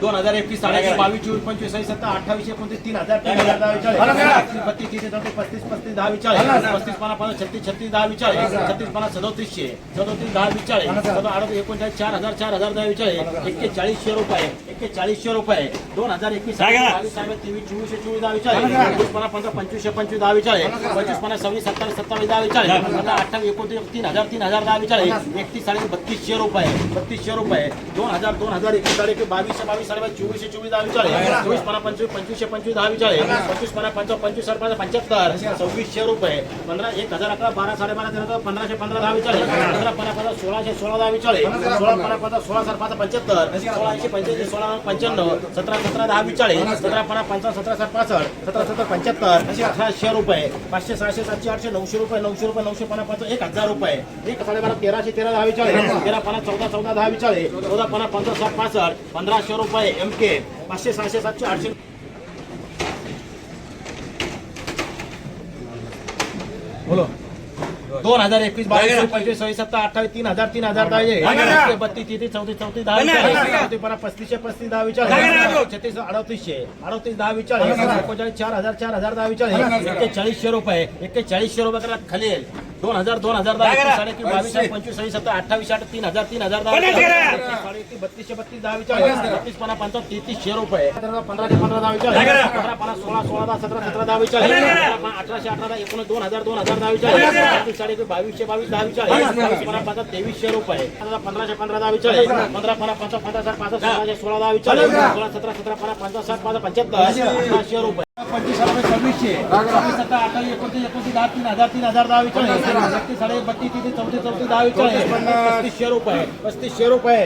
दोन हजार एकवीस साडे बावीस चोवीस पंचवीस सव्वीस सत्तर अठ्ठावीस एकोणतीस तीन हजार तीन हजार दहा विचार. बत्तीस तीस चौतीस पस्तीस पस्तीस दहा विचार. पस्तीस पन्नास पन्नास छत्तीस छत्तीस दहा विचार. छत्तीस पन्नास सदोतीसशे. सदोतीस दहा विचार. सदो अडतीस एकोणचाळीस चार हजार चार हजार दहा विचार. एक्केचाळीसशे रुपये. एक्केचाळीसशे रुपये. दोन हजार एकवीस बावीस तेवीस चोवीसशे चोवीस दहा विचार. पंचवीस पन्नास पंधरा पंचवीसशे पंचवीस दहा विचार. पंचवीस पन्नास सव्वीस सत्तावीस सत्तावीस दहा विचार. अठ्ठावीस एकोणतीस तीन हजार तीन हजार दहा विचार. एकतीस साडे बत्तीसशे रुपये. बत्तीसशे रुपये. दोन हजार दोन हजार एकवीस साडे एकवीस बावीसशे बावीस साडे चोवीसशे चोवीस दहा विचार चोवीस पन्नास पंचवीस पंचवीसशे पंचवीस दहा विचार पंचवीस पन्नास पंचावन्न पंचवीस साडे पाच पंच्याहत्तर. सव्वीसशे रुपये. पंधरा एक हजार अकरा बारा साडेबारा तेरा पंधराशे पंधरा दहा विचार पंधरा पन्नास पंधरा सोळाशे सोळा दहा विचार सोळा पन्नास पंधरा सोळा सात पाच पंच्याहत्तर. सोळाशे पंच्याऐंशी सोळा पंच्याण्णव. सतरा सतरा दहा विचार सतरा पन्नास पंचावन्न सतरा सात पासष्ट. सतरा सत्तर पंच्याहत्तर. अठराशे रुपये. पाचशे सहाशे सातशे आठशे नऊशे रुपये नऊशे रुपये नऊशे पन्नास पाच एक हजार रुपये. एक साडेबारा तेराशे तेरा दहा विचार तेरा पन्नास चौदा चौदा दहा विचार चौदा पन्नास पंधरा सात पासष्ट. पंधराशे रुपये. एम के पाचशे सहाशे सातशे आठशे बोलो. दोन हजार एकवीस बावीस पंचवीस सव्वीस सत्तर अठ्ठावीस तीन हजार तीन हजार दहा बत्तीस तीस चौतीस चौतीस दहा पस्तीसशे पस्तीस दहा विचार छत्तीस अडतीसशे अडतीस दहा विचार एकोणचाळीस चार हजार चार हजार दहा विचार एक्केचाळीसशे रुपये. एक्केचाळीसशे रुपये खाली. दोन हजार दोन हजार दहा एकवीस, साडे एकवीस, बावीस पंचवीस सव्वीस सत्तर अठ्ठावीस आठ तीन हजार तीन हजार दहा विचार. साडे एकवीस, बत्तीसशे बत्तीस दहा विचार बत्तीस पन्नास पंचावन्न तेहतीसशे रुपये. पंधराशे पंधरा दहा विचार पंधरा पन्नास सोळा सोळा दहा सतरा सतरा दहा विचार अठराशे अठरा दहा एकोणीस दोन हजार दोन हजार दहा विचार अडतीस, साडे एकवीस, बावीसशे बावीस दहा विचार बावीस पन्नास पंचा तेवीसशे रुपये. पंधरा पंधराशे पंधरा दहा विचार पंधरा पन्नास पंचा पंधरा साठ पाच सोळा दहा विचार सोळा सतरा सतरा पन्नास पंचा साठ पाच पंच्याहत्तर अठराशे रुपये. पंचवीस रुपये सव्वीसशे. सव्वीस सत्तर अठ्ठावीस एकोणतीस एकोणतीस दहा तीन हजार तीन हजार दहा विचार साडे बत्तीस तीस चौतीस चौतीस दहा विचार पस्तीसशे रुपये पस्तीसशे रुपये.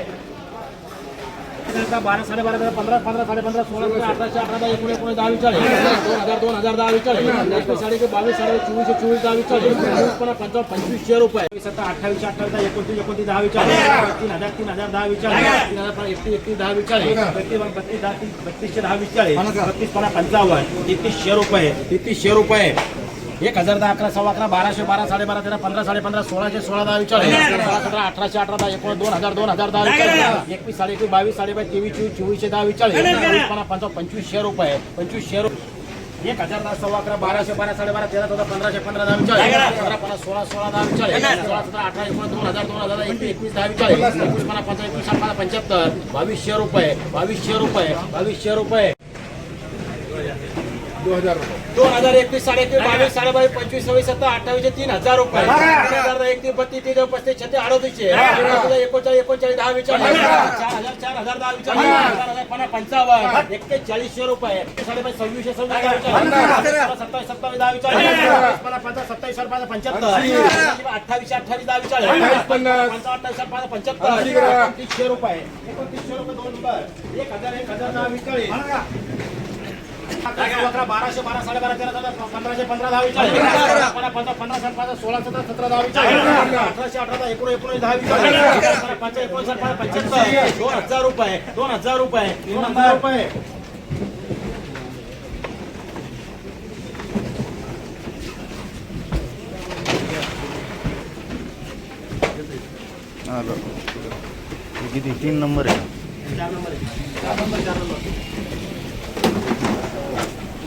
बारा साडेबारा तेरा पंधरा पंधरा साडे पंधरा सोळा अठराशे अठरा दहा एकोणी दहा विचार दोन हजार दोन हजार दहा विचार एकवीस साडे बावीस साडे चोवीसशे चोवीस दहा विचार चोवीस पंचावन्न पंचवीसशे रुपये सत्ता अठ्ठावीसशे अठ्ठावीस दहा एकोणतीस एकोणतीस दहा विचार तीन हजार तीन हजार दहा विचार तीन हजार एकतीस एकतीस दहा विचार बत्तीस बत्तीस दहा तीस बत्तीसशे दहा विचार बत्तीस पन्नास पंचावन्न तेहतीसशे रुपये तेहतीसशे रुपये एक हजार दहा अकरा सव्वा अकरा बाराशे बारा साडेबारा तेरा पंधरा साडे पंधरा सोळाशे सोळा दहा विचार. सोळा सतरा अठराशे अठरा दहा एकोण दोन हजार दोन हजार दहा विचार. एकवीस साडे एकवीस बावीस साडे बावीस तेवीस चोवीस चोवीसशे दहा विचार. पंचावन्न पंचवीसशे रुपये. पंचवीसशे रुपये. एक हजार दहा सव्वा अकरा बाराशे बारा साडेबारा तेरा चौदा पंधराशे पंधरा दहा विचार. पंधरा पन्नास सोळा सोळा दहा विचार. सोळा सतरा अठरा एकोण दोन हजार दोन हजार एकवीस एकवीस दहा विचार. एकवीस पन्नास पंचावन्न एकवीस पन्नास पंच्याहत्तर बावीसशे रुपये. बावीसशे रुपये. बावीसशे रुपये. दोन हजार एकवीस साडे एकवीस बावीस साडे बावीस पंचवीस सव्वीस सत्तर अठ्ठावीसशे तीन हजार रुपये. तीन हजार एकतीस बत्तीस तीस पस्तीस छत्तीस अडतीसशे. एकोणचाळीस एकोणचाळीस दहा विचार. चार हजार चार हजार दहा विचार. चार हजार पन्नास पंचावन्न. एक्केचाळीसशे रुपये. साडे बावीस सव्वीसशे सत्तावीस सत्तावीस दहा विचार. पंचावन्न सत्तावीस पाच पंच्याहत्तर. अठ्ठावीसशे अठ्ठावीस दहा विचार. पंचावन्न साठ पाच पंच्याहत्तर. एकोणतीसशे रुपये. एकोणतीसशे रुपये दोन नंबर. एक हजार एक हजार दहा विचार. बाराशे बारा साडेबारा तेरा चौदा पंधराशे पंधरा दहा विचार. पंधरा पंधरा पंधरा सात पाच सोळा सतरा सतरा दहा विचार. अठराशे अठरा एकोण एकोणीस दहा विचार. पाच एकोणीस पाच पंच्याहत्तर. दोन हजार रुपये दोन हजार रुपये दोन हजार रुपये. आलो किती? तीन नंबर आहे. चार नंबर आहे. चार नंबर चार नंबर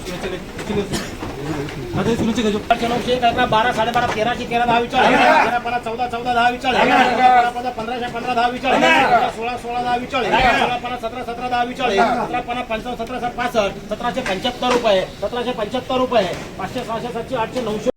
नऊशे एक अकरा बारा साडेबारा तेराशे तेरा दहा विचार तेरा पन्नास चौदा चौदा दहा विचार पंधरा पंधराशे पंधरा दहा विचार सोळा सोळा दहा विचार सोळा पन्नास सतरा सतरा दहा विचार सतरा पन्नास पंचावन्न सतरा सात पासष्ट सतराशे पंच्याहत्तर रुपये सतराशे पंच्याहत्तर रुपये पाचशे सहाशे सातशे आठशे नऊशे